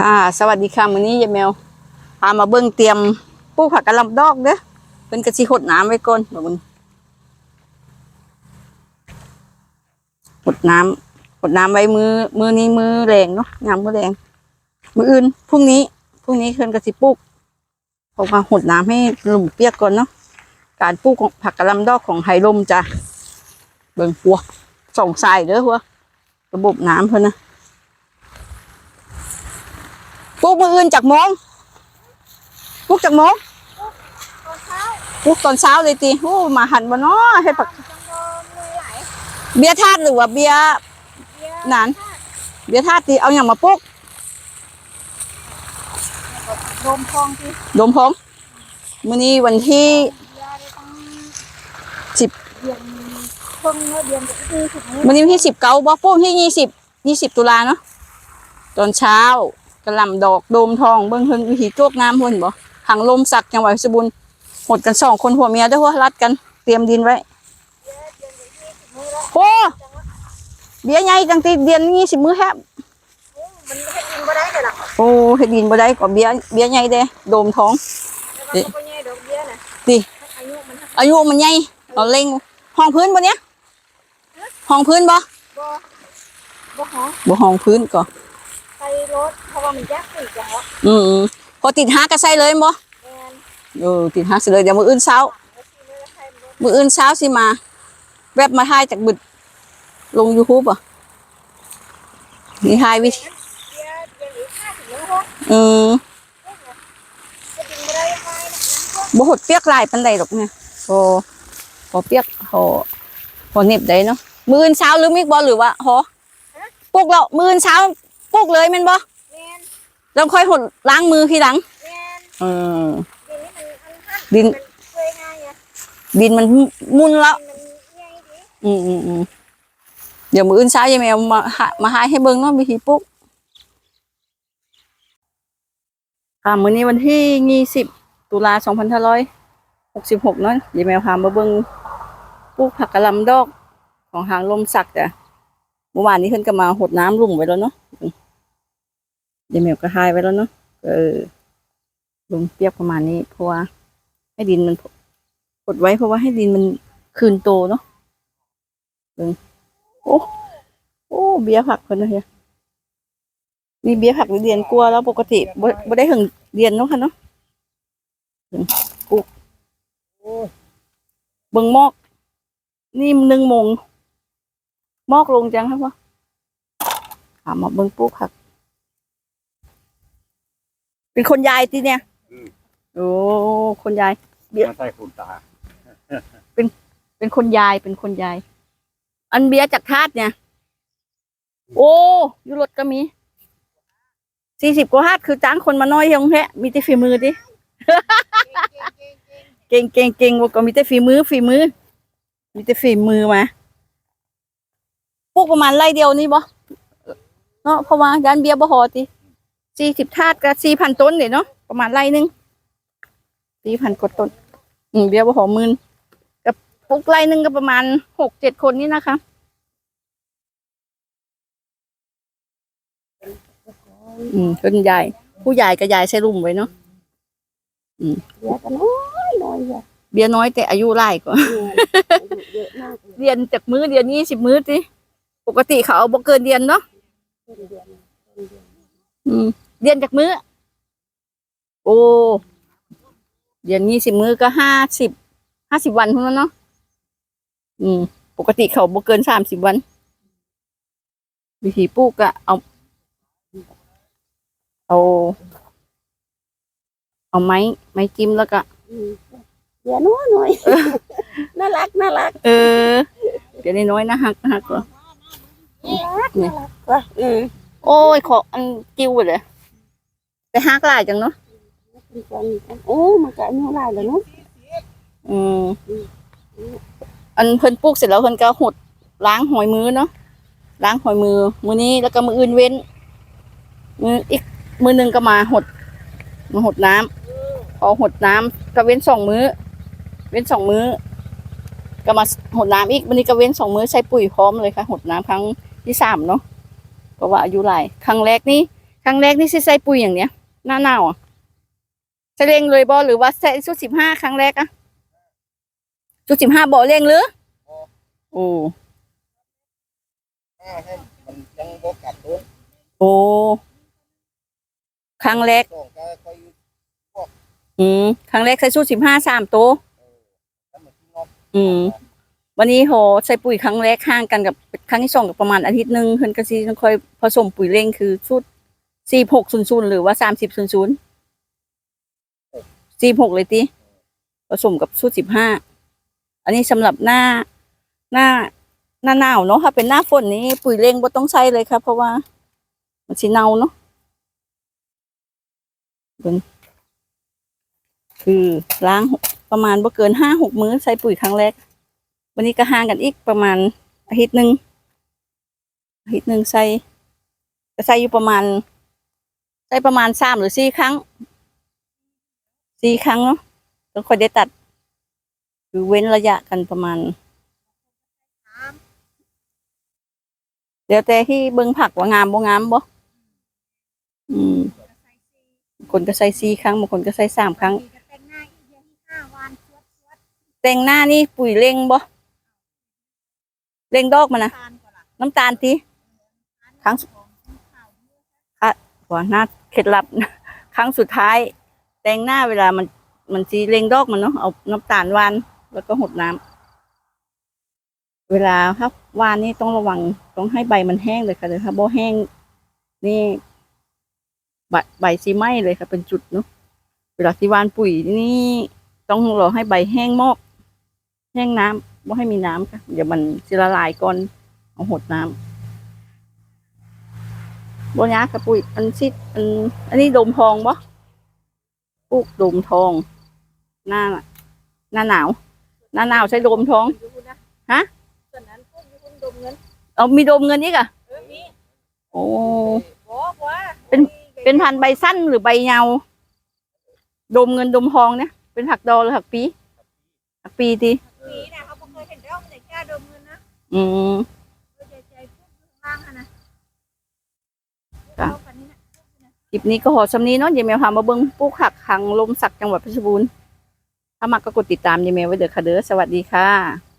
ค่ะ สวัสดีค่ะมื้อนี้ยายแมวพามาเบิ่งเตรียมปลูกผักกระลำดอกเด้อเพิ่นก็สิหดน้ำไว้ก่อนเดี๋ยวมึงหดน้ำหดน้ำไว้มือมือนี้มือแรงเนาะยามมือแรงมืออื่นพรุ่งนี้พรุ่งนี้เพิ่นก็สิปลูกเพราะว่าหดน้ำให้หลุมเปียกก่อนเนาะการปลูกของผักกระลำดอกของไหลมจ้ะเบิ่งหัวส่องสายเด้อหัวระบบน้ำเพิ่นนะ ปลูกมืออื่นจากโมงปลูกจากโมงปลูกตอนเช้าเลยตีโอ้มาหันบ่เนาะให้ผักเบียร์ธาตุหรือว่าเบียร์หนานเบียร์ธาตุตีเอาอย่างมาปลูกโดมทองที่โดมพงมื้อนี้วันที่เบียร์ได้ตั้งสิบเดือนเพิ่งเมื่อเดือนจะคือถึงนี้มื้อนี้วันที่สิบเก้าบ่ปลูกที่ยี่สิบยี่สิบตุลาเนาะตอนเช้าก ระหล่ำดอกโดมทองเบิ่งเพิ่นวิธีโจกน้ำเพิ่นบ่หังลมสักจังหวัดเพชรบูรณ์หดกันสองคนผัวเมียเด้อหัวรัดกันเตรียมดินไว้โอ้เบี้ยใหญ่ตั้งแต่เดือนนี้สิมือแฮบมันไม่ให้กินบ่ได้เลยหรอกโอ้เฮ็ดดินบ่ได้ก็เบี้ยเบี้ยใหญ่เด้โดมท้องแล้วก็บ่ใหญ่ดอกเบี้ยน่ะดิอายุมันอายุมันใหญ่เอาเล็งห้องพื้นบ่เนี้ยห้องพื้นบ่บ่บ่หอบ่ห้องพื้นก็ ไปรถเพราะว่ามันแยกปีกจังวะอืมๆพอติดหาก็ใส่เลยบ่แม่นเออติดหาใส่เลยเดี๋ยวมื้ออื่นเช้า แล้วทีนี้ใครรถมื้ออื่นเช้าสิมา แวบมาถ่ายจากบึดลง YouTube อะนี่ถ่ายวิเบี้ยเบี้ยหรือค่าถึงแล้วฮะอืมจะกินบ่ได้ยังไงนะบ่หดเปียกหลายปานใดดอกเนี่ยพอพอเปียกพอพอเหน็บได้เนาะมื้ออื่นเช้าหรือมิกบ่หรือว่าหอปลุกแล้วมื้ออื่นเช้า ปลุกเลยแม่นบ่แม่นแล้วค่อยหดล้างมือทีหลังแม่นเออเดี๋ยวนี้มันอันทันดิน มันเคยง่ายอะดินมันมุนแล้ว มันง่ายดีอืมอืมอืมเดี๋ยวมื้ออื่นเช้ายายแมวมาหามาหาให้เบิ่งเนาะวิธีปลูกค่ะมื้อนี้วันที่ยี่สิบตุลาสองพันห้าร้อยหกสิบหกเนาะยายแมวพามาเบิ่งปลูกผักกะหล่ำดอกของหางลมสักจ้ะเมื่อวานนี้เพิ่นก็มาหดน้ำลุ่มไว้แล้วเนาะ ยายวแมวก็ทายไว้แล้วเนาะเออลงเปียกประมาณนี้เพราะว่า ให้ดินมันกดไว้เพราะว่าให้ดินมันคืนโตเนาะโอ้โอ้เบียร์ผักคนนะเฮียมีเบียร์ผักหรือเดียนกลัวแล้วปกติบ่บ่ได้ถึงเดียนเนาะค่ะเนาะถึงกูเบิ่งมอก นี่หนึ่งมง มอกลงจังครับวะถามมาเบิ่งปุ๊กผัก เป็นคนยายที่เนี่ยอืม โอ้คนยาย มาใส่คุณตาเป็นคนยายเป็นคนยาย อันเบียร์จากทาดเนี่ย โอ้อยุรถก็มีสี่สิบกว่าฮาดคือจ้างคนมาน้อยยังแฮะมีแต่ฝีมือดิ เก่งเก่งเก่งว่าก็มีแต่ฝีมือฝีมือ มีแต่ฝีมือมาปลูกประมาณไร่เดียวนี่บ่เนาะเพราะว่ายันเบียร์บ่พอติ สี่สิบทาดก็สี่พันต้นเดี๋ยวเนาะประมาณไร่หนึงสี่พันกว่าต้นอืมเบียร์บ่พอหมื่นปลูกไร่หนึ่งก็ประมาณหกเจ็ดคนนี่นะคะอืมเป็นใหญ่ ผู้ใหญ่กับใหญ่ใช้รุ่มไว้เนาะเบี้ยก็น้อยน้อยอะเบียร์น้อยแต่อายุไล่กว่าเรียนจากมื้อเรียนยี่สิบมื้อสิปกติเขาเอาบ่เกินเรียนเนาะ อืมเรียนจากมื้อ โอ้เรียนยี่สิบมื้อก็ห้าสิบห้าสิบวันเท่านั้นเนาะอืม ปกติเขาบ่เกินสามสิบวัน วิธีปลูกก็เอา เอา เอาไม้ ไม้จิ้มแล้วก็เบี้ยน้อยน้อยน่ารักน่ารักเออ เดี๋ยวน้อยๆนะฮักนะฮักเหรอน่ารักว่ะอืม โอ้ยขออันกิ้วเลยไปฮักหลายจังเนาะโอ้มันก็อายุหลายแล้วเนาะอืมอันเพิ่นปลูกเสร็จแล้วเพิ่นก็หดล้างหอยมือเนาะล้างหอยมือมือนี้แล้วก็มืออื่นเว้นมืออีกมือหนึ่งก็มาหดมาหดน้ำพอหดน้ำก็เว้นสองมือ้อ เว้นสองมือ้อ ก็มาหดน้ำอีกวันนี้ก็เว้นสองมื้อใช้ปุ๋ยพร้อมเลยค่ะ หดน้ำครั้งที่สามเนาะ เพราะว่าอายุหลายครั้งแรกนี่ครั้งแรกนี่สิใส่ปุ๋ยอย่างเนี้ยหน้าหนาวอะใส่เร่งเลยบอหรือว่าใส่ชุดสิบห้าครั้งแรกอะชุดสิบห้าบอเร่งหรือโอ้ห้าให้มันยังบ่กัดโดนโอ้ครั้งแรกสองก็ค่อยอืมครั้งแรกใส่ชุดสิบห้าสามตัวถ้ามันที่งอกอืม วันนี้โหใส่ปุ๋ยครั้งแรกห่างกันกับครั้งที่สองกับประมาณอาทิตย์หนึ่งเพิ่นก็สิค่อยผสมปุ๋ยเร่งคือชุดสี่หกศูนย์ศูนย์หรือว่าสามสิบศูนย์ศูนย์สี่หกเลยติผสมกับชุดสิบห้าอันนี้สำหรับหน้าหน้าหน้าหนาวเนาะถ้าเป็นหน้าฝนนี้ปุ๋ยเร่งบ่ต้องใช้เลยครับเพราะว่า มันสิเน่าเนาะคือล้างประมาณบ่เกินห้าหกมื้อใส่ปุ๋ยครั้งแรก วันนี้ก็ห่างกันอีกประมาณอาทิตย์หนึ่งอาทิตย์หนึ่งใส่ก็ใส่อยู่ประมาณใส่ประมาณสามหรือสี่ครั้งสี่ครั้งเนาะต้องค่อยได้ตัดคือเว้นระยะกันประมาณเดี๋ยวแต่ที่เบิ่งผักว่างามบ่งามบ่อืมคนก็ใส่สี่ครั้งบางคนก็ใส่สามครั้งแต่งหน้านี่ปุ๋ยเร่งบ่ เร่งดอกมันนะทานก่อนละน้ำตาลทีครั้งสุดว่าหน้าเคล็ดลับ ครั้งสุดท้าย แต่งหน้าเวลามันมันสีเร่งดอกมันเนาะเอาน้ำตาลหวานแล้วก็หดน้ำเวลาถ้าหวานนี่ต้องระวังต้องให้ใบมันแห้งเลยค่ะเลยถ้าบ่แห้ง นี่ใบใบสีไหม้เลยค่ะ เป็นจุดเนาะเวลาที่หวานปุ๋ยนี่ต้องรอให้ใบแห้งมอก แห้งน้ำ บ่ให้มีน้ำค่ะ เดี๋ยวมันจะละลายก่อนเอาหดน้ำบ่ยากค่ะปุ๋ยอันซิดอันอันนี้โดมทองบ่ปลูกโดมทอง หน้าน่ะหน้าหนาว หน้าหนาวใช้โดมทองดูนะฮะส่วนนั้นพวกนี้คุณดมเงินเอามีโดมเงินอีกอะเออมีโอ้บอกว่าเป็นเป็นพันธุ์ใบสั้นหรือใบยาวโดมเงินโดมทองเนี่ยเป็นผักดอกหรือผักปีผักปีที อืมเราใจใจพวกข้างล่างอะนะค่ะเอากันนี่นะคลิปนี้ก็ขอสำนี้เนาะยายแมวพามาเบิ้งปลูกผักขังลมสักจังหวัดเพชรบูรณ์ถ้ามักก็กดติดตามยายแมวไว้เด้อค่ะเด้อสวัสดีค่ะ